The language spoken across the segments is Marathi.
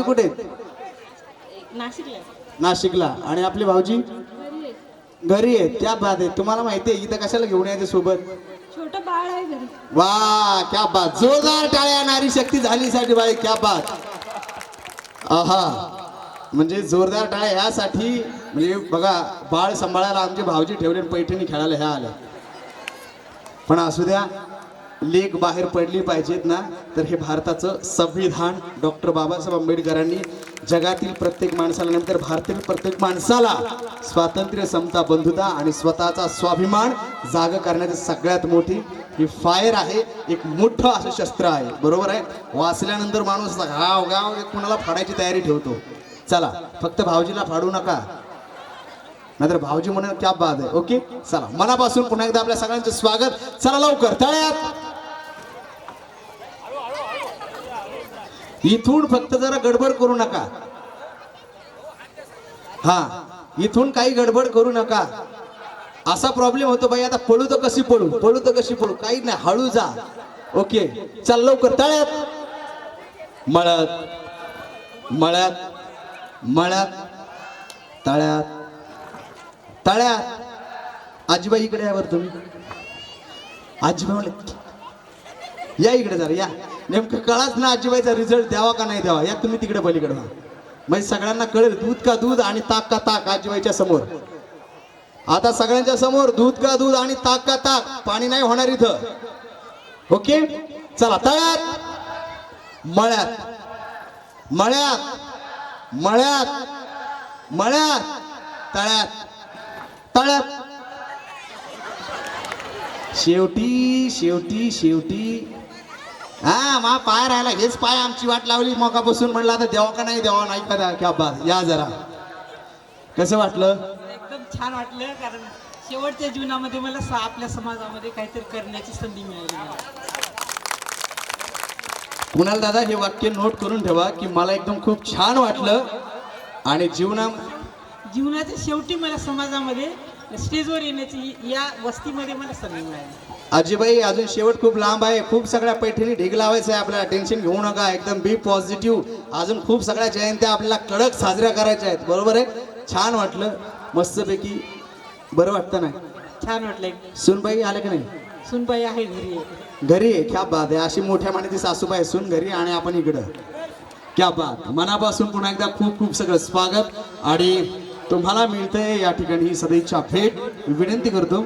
भाऊजी कुठे? नाशिकला नाशिकला. आणि आपले भाऊजी? घरी आहेत. त्या बात आहे तुम्हाला माहिती आहे इथं कशाला घेऊन यायचे सोबत? छोटं बाळ आहे घरी. वा क्या बात. जोरदार टाळ्या नारी शक्ती झाली साठी बाई क्या बात. आहा. म्हणजे जोरदार टाळ्या ह्यासाठी म्हणजे बघा बाळ सांभाळायला आमचे भाऊजी ठेवले पैठणी खेळायला ह्या आल्या. पण असू द्या लेख बाहेर पडली पाहिजेत ना तर हे भारताचं संविधान. डॉक्टर बाबासाहेब आंबेडकरांनी जगातील प्रत्येक माणसाला नंतर भारतातील प्रत्येक माणसाला स्वातंत्र्य समता बंधुता आणि स्वतःचा स्वाभिमान जाग करण्याची सगळ्यात मोठी ही फायर आहे. एक मोठं असं शस्त्र आहे. बरोबर आहे? वाचल्यानंतर माणूस गाव गाव कुणाला फाडायची तयारी ठेवतो. चला फक्त भाऊजीला फाडू नका. नाहीतर भाऊजी म्हणून क्या बाद आहे ओके? चला मनापासून पुन्हा एकदा आपल्या सगळ्यांचं स्वागत. चला लवकर तळ्यात! इथून फक्त जरा गडबड करू नका. हा इथून काही गडबड करू नका. असा प्रॉब्लेम होतो बाई आता पळू तर कशी पळू? पळू तर कशी पळू? काही नाही हळू जा. ओके चल लवकर तळ्यात. मळ्यात मळ्यात मळ्यात तळ्यात. तळ्यात. आजीबाई इकडे यावर तुम्ही. आजीबाई म्हणले या इकडे जरा या. नेमकं कळाच ना आजीबाईचा रिझल्ट द्यावा का नाही द्यावा. या तुम्ही तिकडे पलीकडे व्हा म्हणजे सगळ्यांना कळेल दूध का दूध आणि ताक का ताक आजीबाईच्या समोर. आता सगळ्यांच्या समोर दूध का दूध आणि ताक का ताक पाणी नाही होणार इथं. ओके? चला तळ्यात. मळ्यात. मळ्यात. मळ्यात. मळ्यात. तळ्यात. तळ्यात. शेवटी शेवटी शेवटी. हा मा पाय राहिला. हेच पाय आमची वाट लावली. मकापासून म्हणलं आता देवा का नाही देवा नाही का क्या बात. या जरा. कसं वाटलं? एकदम छान वाटलं कारण शेवटच्या जीवनामध्ये मला आपल्या समाजामध्ये काहीतरी करण्याची संधी मिळाली. कुणाल दादा हे वाक्य नोट करून ठेवा की मला एकदम खूप छान वाटलं. आणि जीवना जीवनाच्या शेवटी मला समाजामध्ये स्टेजवर येण्याची या वस्तीमध्ये मला संधी मिळाली. आजीबाई अजून शेवट खूप लांब आहे. खूप सगळ्या पैठणी ढीग लावायचं आहे आपल्याला. टेन्शन घेऊ नका. एकदम बी पॉझिटिव्ह अजून खूप सगळ्या जयंत्या आपल्याला कडक साजऱ्या करायच्या आहेत. बरोबर आहे? छान वाटलं. मस्तपैकी. बरं वाटतं नाही? छान वाटलं सुनबाई आले की नाही? सुनबाई आहे घरी. घरी आहे? क्या बात आहे. अशी मोठ्या मानेची सासूबाई सून घरी आणि आपण इकडं. क्या बात. मनापासून पुन्हा एकदा खूप खूप सगळं स्वागत. आणि तुम्हाला मिळतंय या ठिकाणी ही सदैच्छा भेट. विनंती करतो.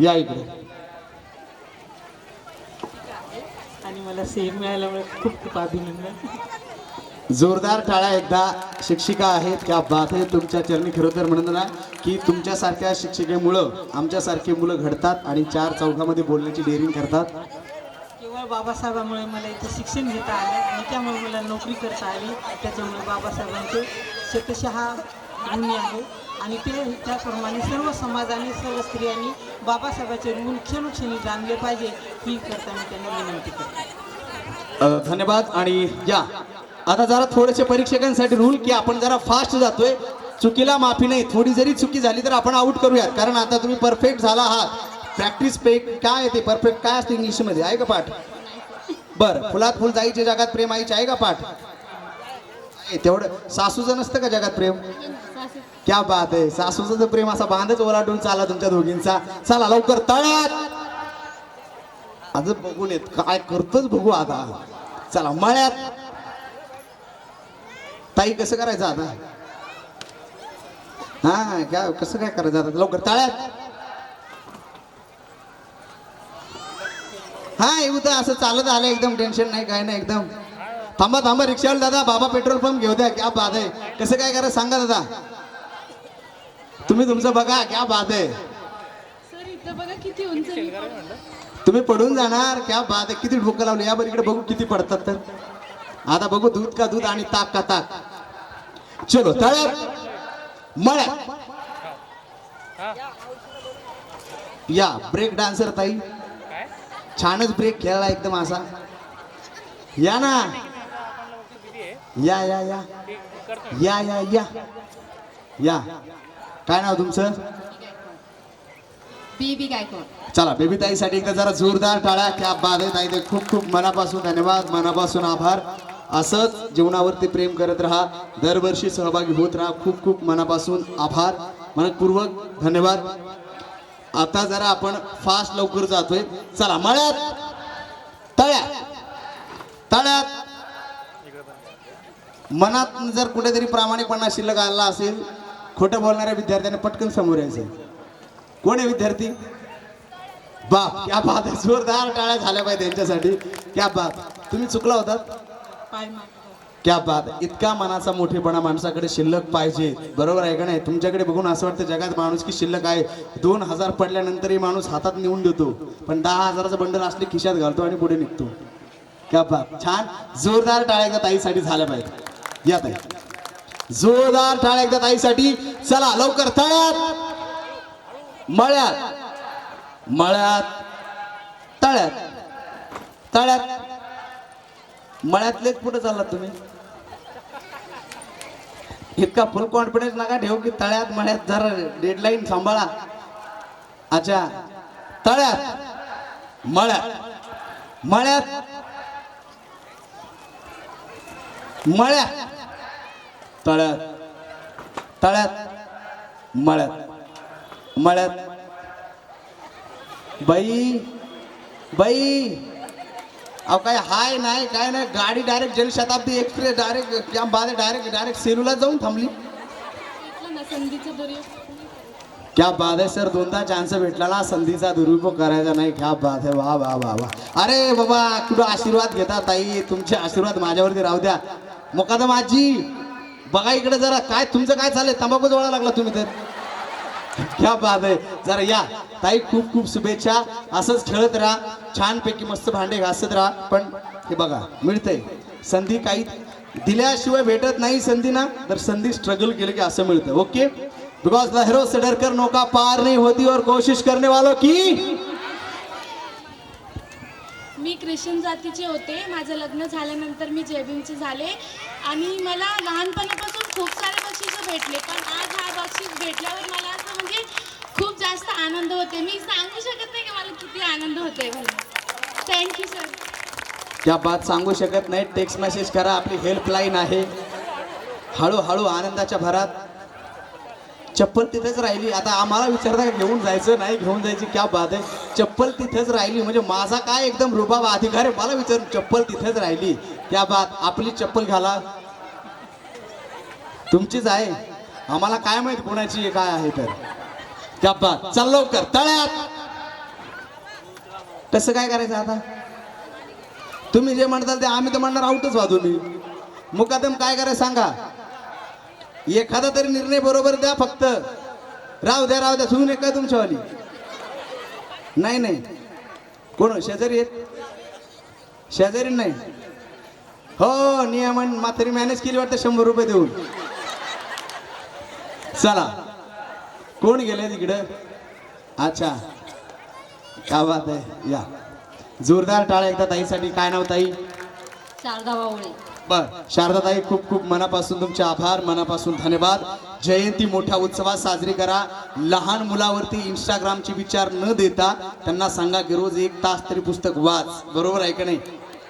या इकडे. आणि मला सेम मिळाल्यामुळे खूप खूप अभिनंदन. जोरदार टाळ्या एकदा शिक्षिका आहेत. क्या बात आहे तुमच्या चरणी खरं तर म्हणत ना की तुमच्यासारख्या शिक्षिकेमुळं आमच्यासारखी मुलं घडतात आणि चार चौघामध्ये बोलण्याची डेअरिंग करतात. बाबासाहेबांमुळे मला इथे शिक्षण घेता आलं आणि त्यामुळे मला नोकरी करता आली. त्याच्यामुळे बाबासाहेबांचे शतशः ऋणी आहे. आणि ते त्याप्रमाणे सर्व समाजाने सर्व स्त्रियांनी बाबासाहेबांचे ऋण क्षणोक्षणी जाणले पाहिजे ही करता मी त्यांना विनंती करतो. धन्यवाद. आणि या आता जरा थोडेसे परीक्षकांसाठी रूल की आपण जरा फास्ट जातोय. चुकीला माफी नाही. थोडी जरी चुकी झाली तर आपण आउट करूयात. कारण आता तुम्ही परफेक्ट झाला आहात. प्रॅक्टिस पे काय येते ते परफेक्ट काय असते इंग्लिशमध्ये आहे का पाठ? बर फुलात फुल जाईचे जगात प्रेम आईचे आहे का पाठ? तेवढं सासूचं नसतं का जगात प्रेम? क्या बात आहे. सासूचं तर प्रेम असा बांधच ओलाटून चाला तुमच्या दोघींचा. चला लवकर तळ्यात. आज बघून येत. काय करतोच बघू आता. चला मळ्यात. ताई कसं करायचं आता? हा काय कसं काय करायचं आता? लवकर तळ्यात. हा येऊ तर असं चालत आलं एकदम टेन्शन नाही काय नाही एकदम. थांबा थांबा रिक्षावाला दादा बाबा पेट्रोल पंप घेऊ द्या क्या बात आहे. कसं काय करा सांगा दादा. तुम्ही तुमचं बघा क्या बात आहे. सर इथं बघा किती उंच मी पडते. तुम्ही पडून जाणार क्या बात आहे. किती डोकं लावले. या बरं इकडे बघू किती पडतात तर. आता बघू दूध का दूध आणि ताक का ताक. चलो तळ्यात. मळ्यात. या ब्रेक डान्सर ताई. छानच ब्रेक खेळला एकदम असा. या ना. या या या. या या या. या. काय नाव तुमचं? बीबी गायकवाड. चला बेबी ताईसाठी एकदा जरा जोरदार टाळ्या. क्या बाद आहे ताई. ते खूप खूप मनापासून धन्यवाद. मनापासून आभार. असंच जीवनावरती प्रेम करत राहा. दरवर्षी सहभागी होत राहा. खूप खूप मनापासून आभार. मनपूर्वक धन्यवाद. आता जरा आपण फास्ट लवकर जातोय. चला मळ्यात. तळ्यात. तळ्यात. मनात जर कुठेतरी प्रामाणिकपणा शिल्लक आला असेल खोटं बोलणाऱ्या विद्यार्थ्याने पटकन समोर यायचं कोण आहे विद्यार्थी? बाप क्या बात जोरदार टाळ्या झाल्या पाहिजे त्यांच्यासाठी क्या बाप तुम्ही चुकला होतात? पाय क्या बात इतका मनाचा मोठेपणा माणसाकडे शिल्लक पाहिजे. बरोबर आहे का नाही? तुमच्याकडे बघून असं वाटतं जगात माणूस की शिल्लक आहे. दोन हजार पडल्यानंतरही माणूस हातात नेऊन देतो. पण दहा हजाराचं बंडल असले खिशात घालतो आणि पुढे निघतो. क्या बात. छान. जोरदार टाळ्या एकदा ताईसाठी झाल्या पाहिजे. या ताई. जोरदार टाळ्या एकदा ताईसाठी. चला लवकर तळ्यात. मळ्यात. मळ्यात. तळ्यात. तळ्यात. मळ्यातलेच पुढे चाललात तुम्ही? इतका फुल कॉन्फिडन्स नका ठेवू की तळ्यात मळ्यात जरा डेडलाईन सांभाळा. अच्छा. तळ्यात. मळ्यात. मळ्यात. मळ्यात. तळ्यात. तळ्यात. मळ्यात. मळ्यात. बाई. बाई. अहो काय हाय नाही काय नाही गाडी डायरेक्ट जनशताब्दी एक्सप्रेस डायरेक्ट क्या बाद डायरेक्ट डायरेक्ट सेलूला जाऊन थांबली. क्या बाद आहे सर दोनदा चान्स भेटला ना संधीचा दुरुपयोग करायचा नाही. क्या बाद आहे वा वा वा वा अरे बाबा कुठं आशीर्वाद घेता ताई? तुमचे आशीर्वाद माझ्यावरती राहू द्या. मुकादम आजी बघा इकडे जरा काय तुमचं काय चाललंय? तंबाखू जवळ लागला तुम्ही तर. क्या बात आहे जरा या. ताई खूप खूप शुभेच्छा. असंच खेळत राहा. छानपैकी मस्त भांडे घासत राहा. पण हे बघा मिळतंय. संधी काही दिल्याशिवाय भेटत नाही संधी ना. तर संधी स्ट्रगल केलं की असं मिळतं. ओके बिकॉज लहरों से डरकर नौका पार नहीं होती और कोशिश करने वालों की मी ख्रिश्चन जातीचे होते. माझं लग्न झाल्यानंतर मी जेबीमचे झाले. आणि मला लहानपणापासून खूप सारे बक्षीस भेटले. पण आज हा बक्षीस भेटल्यावर मला आनंद होते मी सांगू शकत नाही की मला किती आनंद होते थँक्यू सर त्या बात सांगू शकत नाही. टेक्स्ट मेसेज करा. आपली हेल्पलाईन आहे. हळूहळू आनंदाच्या भरात. चप्पल तिथेच राहिली. आता आम्हाला विचारता घेऊन जायचं? नाही घेऊन जायची. क्या बात आहे. चप्पल तिथेच राहिली. म्हणजे माझा काय एकदम रुबाब अधिकार आहे? मला विचारून चप्पल तिथेच राहिली. त्या बात. आपली चप्पल घाला. तुमचीच आहे. आम्हाला काय माहीत कोणाची काय आहे तर. क्या चल लवकर. तळ्यात. कसं काय करायचं आता? तुम्ही जे म्हणताल ते आम्ही तर म्हणणार आउटच व्हा तुम्ही. मुकादम काय करायचं सांगा. एखादा तरी निर्णय बरोबर द्या फक्त. राहू द्या राहू द्या. सुन का तुमच्यावाली. नाही नाही. कोण? शेजारी आहेत? शेजारी नाही. हो नियमन म्हातारी मॅनेज केली वाटतं शंभर रुपये देऊन. चला. कोण गेले तिकडं? अच्छा. काय बात आहे. या. जोरदार टाळ्या एकदा ताईसाठी. काय नाव ताई? शारदा बावळे. बर. शारदाताई खूप खूप मनापासून तुमचे आभार मनापासून धन्यवाद. जयंती मोठ्या उत्सवात साजरी करा. लहान मुलावरती इंस्टाग्रामचे विचार न देता त्यांना सांगा की रोज एक तास तरी पुस्तक वाच. बरोबर आहे का नाही?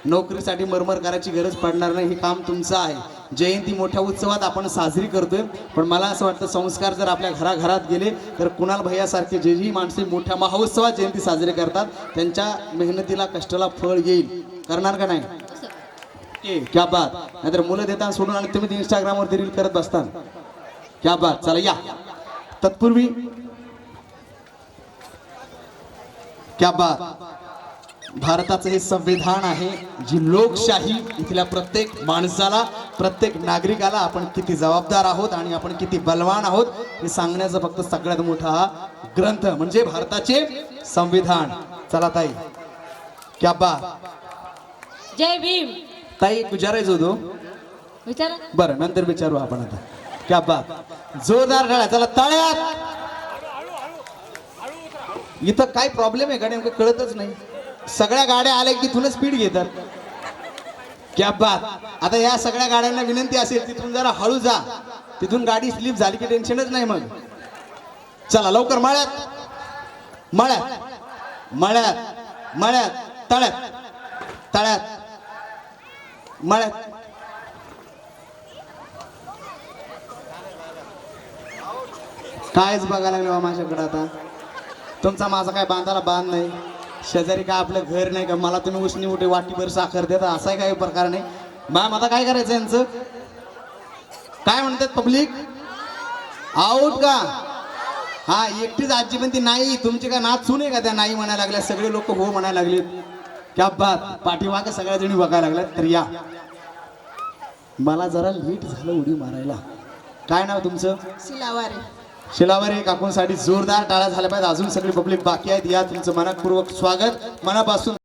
नोकरीसाठी मरमर करायची गरज पडणार नाही हे काम तुमचं आहे. जयंती मोठ्या उत्सवात आपण साजरी करतोय. पण मला असं वाटतं संस्कार जर आपल्या घराघरात गेले तर कुणाल भैयासारखे जे जी माणसे मोठ्या महोत्सवात जयंती साजरी करतात त्यांच्या मेहनतीला कष्टाला फळ येईल. करणार का नाही? क्या बात. नाहीतर मुलं देताना सोडून आणि तुम्ही इंस्टाग्रामवरती रील करत बसता क्या बात. चला या. तत्पूर्वी क्या बात. भारताचं हे संविधान आहे जी लोकशाही इथल्या प्रत्येक माणसाला प्रत्येक नागरिकाला आपण किती जबाबदार आहोत आणि आपण किती बलवान आहोत हे सांगण्याचा फक्त सगळ्यात मोठा हा ग्रंथ म्हणजे भारताचे संविधान. चला ताई. क्या बात. जय भीम. ताई विचारायचं होतं. विचारा. बरं नंतर विचारू आपण आता. क्या बात. जोरदार टाळ्या चला तळ्यात. इथं काय प्रॉब्लेम आहे का? नेमकं कळतच नाही. सगळ्या गाड्या आल्या की तिथूनच स्पीड घेतात. क्या बात. आता या सगळ्या गाड्यांना विनंती असेल तिथून जरा हळू जा. तिथून गाडी स्लिप झाली की टेन्शनच नाही मग. चला लवकर मळ्यात. मळ्यात. मळ्यात. मळ्यात. तळ्यात. तळ्यात. मळ्यात. कायच बघायला लागले माझ्याकडे आता. तुमचा माझा काय बांधायला बांध नाही. शेजारी काय आपलं घर नाही का? मला तुम्ही उष्णी उठे वाटीभर साखर देता. असाही काही प्रकार नाही. मॅम आता काय करायचं यांचं? काय म्हणतात पब्लिक? आऊट का? हा एकटीच आजी पण ती नाही तुमची काय नाच सुने का त्या नाही म्हणायला लागल्या? सगळे लोक हो म्हणायला लागले. क्या बात. पाठीमागे सगळ्या जणी बघायला लागल्यात. तर या. मला जरा लेट झालं उडी मारायला. काय नाव तुमचं? शिलावारे. शिलावरे काकूंसाठी जोरदार टाळा झाल्या पाहिजे अजून सगळी पब्लिक बाकी आहेत. या तुमचं मनपूर्वक स्वागत. मनापासून